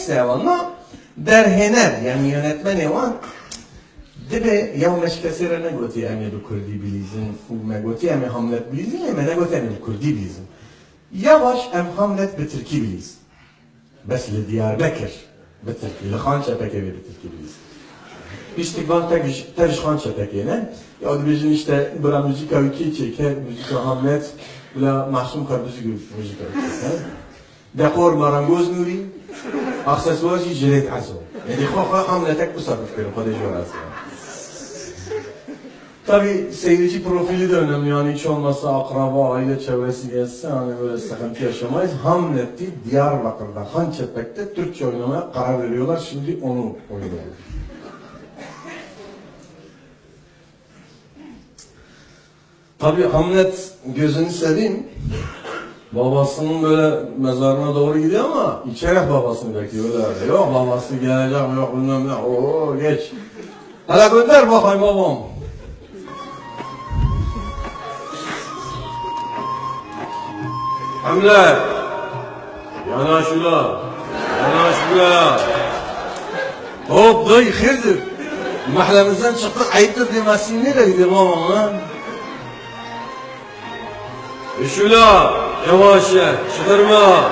neyse ama derhener yani yönetmen evan Dibe ya meşkesere ne goti emi bu Kurdi bilizin, me goti emi Hamlet bilizin, emi ne goti emi bu Kurdi bilizin. Yavaş em Hamlet bi Türkî biliz. Bes li Diyarbakır bi Türkî, li Xançepekê bi Türkî biliz. İstikbal tek terş Xançepekê ne? Ya dibêjin işte bira müzika wî çeke, müzika Hamlet, bila Mahsum Karbuzi gibi müzika wî Dekor marangoz nuri, aksesuarı jilet azo. Yani xo Hamlet'e bu sarf kırım, hadi jurası. Tabi seyirci profili de önemli yani hiç olmazsa akraba, aile çevresi gelse hani böyle sıkıntı yaşamayız. Hamlet'i Diyarbakır'da, Hançepek'te Türkçe oynamaya karar veriyorlar. Şimdi onu oynuyorlar. Tabi Hamlet gözünü seveyim. Babasının böyle mezarına doğru gidiyor ama içerek babasını bekliyor öyle. Yok babası gelecek yok bilmem ne. Oo geç. Hele gönder bakayım babam. Hamlet! Yanaş ula! Yanaş buraya! Hop dayı hayırdır? Mahallemizden çıktık ayıptır demesin nereye gidiyor babam lan? İş ula! Yavaş ye! Çıkırma!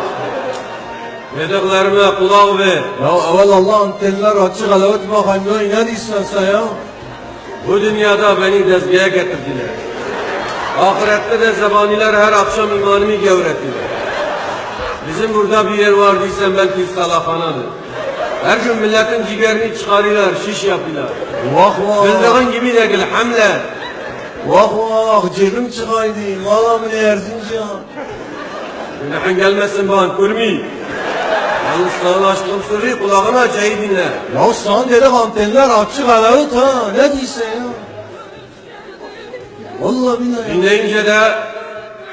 Yediklerime kulak ver! Ya evvel Allah antenler açık alavet bakayım ne diyorsun sen ya? Bu dünyada beni dezgeye getirdiler. Ahirette de zebaniler her akşam imanımı gevrettiler. Bizim burada bir yer var değilsen belki salafanadır. Her gün milletin ciğerini çıkarıyorlar, şiş yapıyorlar. Vah vah. Bildiğin gibi değil Hamlet. Vah vah cebim çıkaydı. Ne Erzincan? Günahın gelmesin bana kurmi. Yalnız sana açtığım sırrı kulağına acayı dinle. Ya sen dedik antenler açık alavet ha. Ne diyorsun ya? Vallahi billahi. Dinleyince de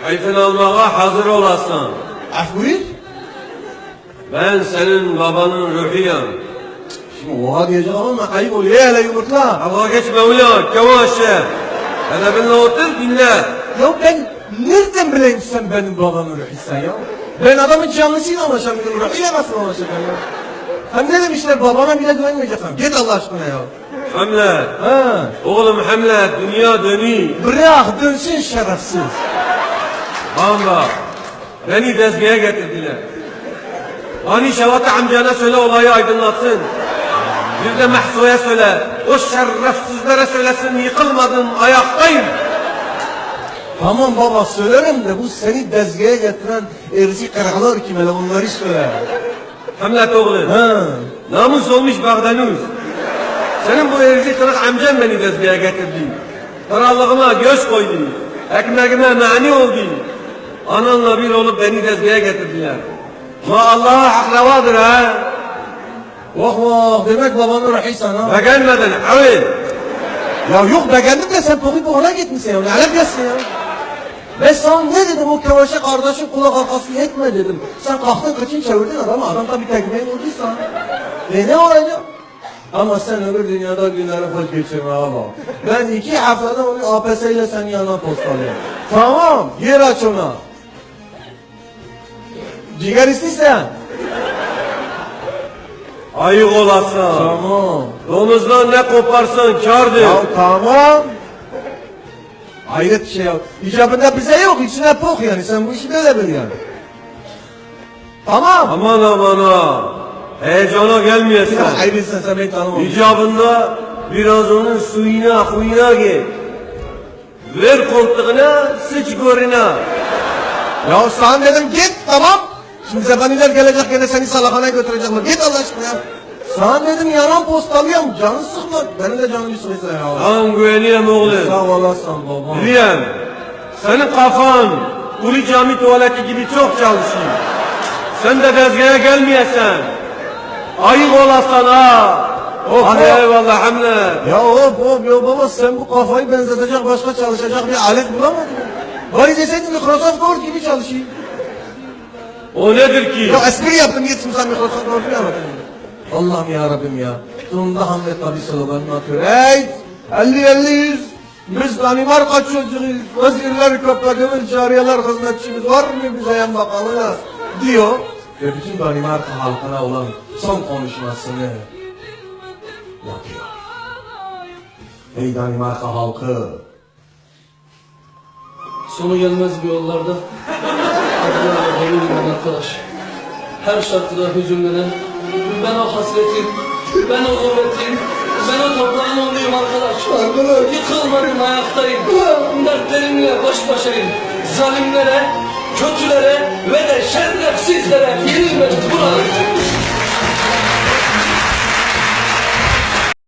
kayfını almaya hazır olasın. Ah buyur. Ben senin babanın ruhuyum. Şimdi oha diyeceğim ama ayıp oluyor. Hele yumurtla. Hava geçme ulan, yavaş ye. Edebinle otur dinle. Ya ben nereden bileyim sen benim babamın ruhuysan ya? Ben adamın canlısıyla anlaşamıyorum. Ruhuyla nasıl anlaşacağım ya? Hem ne demişler babana bile güvenmeyeceksin. Git Allah aşkına ya. Hamlet. Ha. Oğlum Hamlet, dünya dönüyor. Bırak dönsün şerefsiz. Bamba. Beni dezgeye getirdiler. Hani Şevat amcana söyle olayı aydınlatsın. Bir de Mahsu'ya söyle. O şerefsizlere söylesin yıkılmadın ayaktayım. Tamam baba söylerim de bu seni dezgeye getiren erzi karalar kim hele onları söyle. Hamlet oğlum. Ha. Namus olmuş Bağdanuz. Senin bu erzi kırık amcan beni dezgeye getirdi. Krallığıma göz koydu. Ekmeğime mani oldu. Ananla bir olup beni dezgeye getirdiler. Ma Allah'a hak ha. Vah vah demek babanın ruhuysan ha. Beğenmedin evet. Ya yok beğendim de sen topu ona gitmişsin ya. Ne alakası ya? Ben sana ne dedim o kevaşe kardeşin kulak arkası etme dedim. Sen kalktın kıçın çevirdin adamı. Adam tabii tekmeyi vurduysa. E ne olacak? Ama sen öbür dünyada günleri hoş geçirme abi. Ben iki haftada onu APS ile senin yanına postalıyorum. Tamam, yer aç ona. Ciğer istiyorsan. Ayık olasın. Tamam. Domuzdan ne koparsan kardır. Ya tamam. Hayret şey ya. İcabında bize yok, içine pok yani. Sen bu işi böyle bil yani. Tamam. Aman aman ha. Heyecana gelmeyesin. Ya hayretsen sen beni tanımamışsın. İcabında biraz onun suyuna huyuna git. Ver koltuğuna sıç goruna. Ya sana dedim git tamam. Şimdi zebaniler gelecek gene seni salakhanaya götürecekler. Git Allah aşkına ya. Sana dedim yalan postalıyorum. Canı sıkma. Benim de canım sıkıysa ya. Lan güveniyem oğlum. Sağ olasın baba. Biliyem. Senin kafan Ulu Cami tuvaleti gibi çok çalışıyor. Sen de dezgahə gelmeyesen. Ayık olasan ha. Of, Hadi of. eyvallah Hamlet. Ya hop hop ya baba sen bu kafayı benzetecek başka çalışacak bir alet bulamadın mı? Bari deseydin Microsoft Word gibi çalışayım. O nedir ki? Ya espri yaptım gitsin sen Microsoft Word'u yapamadın. Allah'ım ya Rabbim ya. Sonunda Hamlet abi sloganını atıyor. Hey! 50 50 100 biz Danimarka çocuğuyuz. Vazirler köpeğimiz, cariyeler hizmetçimiz var mı bize yan bakalım ya? Diyor. ve bütün Danimarka halkına olan son konuşmasını yapıyor. Ey Danimarka halkı, Sonu gelmez bu yollarda. Adına eminim arkadaş. Her şartıda hüzünlenen, ben o hasretin, ben o gurbetin, ben o toprağın oğluyum arkadaş. Yıkılmadım ayaktayım, dertlerimle baş başayım. Zalimlere, kötülere ve de şerefsizlere yenilmedim buradayım.